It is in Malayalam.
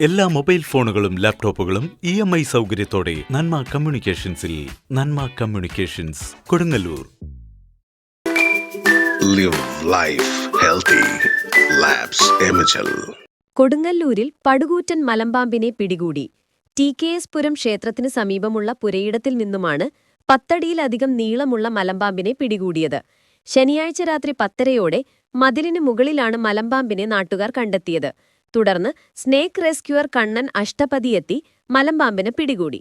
എല്ലാ മൊബൈൽ ഫോണുകളും ലാപ്ടോപ്പുകളും ഇ എം ഐ സൗകര്യത്തോടെ നന്മ കമ്മ്യൂണിക്കേഷൻസിൽ Nanma communications Kodungallur. Live life healthy. കൊടുങ്ങല്ലൂരിൽ പടുകൂറ്റൻ മലമ്പാമ്പിനെ പിടികൂടി. ടി കെ എസ് പുരം ക്ഷേത്രത്തിന് സമീപമുള്ള പുരയിടത്തിൽ നിന്നുമാണ് പത്തടിയിലധികം നീളമുള്ള മലമ്പാമ്പിനെ പിടികൂടിയത്. ശനിയാഴ്ച രാത്രി പത്തരയോടെ മതിലിന് മുകളിലാണ് മലമ്പാമ്പിനെ നാട്ടുകാർ കണ്ടെത്തിയത്. തുടർന്ന് സ്നേക്ക് റെസ്ക്യൂർ കണ്ണൻ അഷ്ടപതിയെത്തി മലമ്പാമ്പിനെ പിടികൂടി.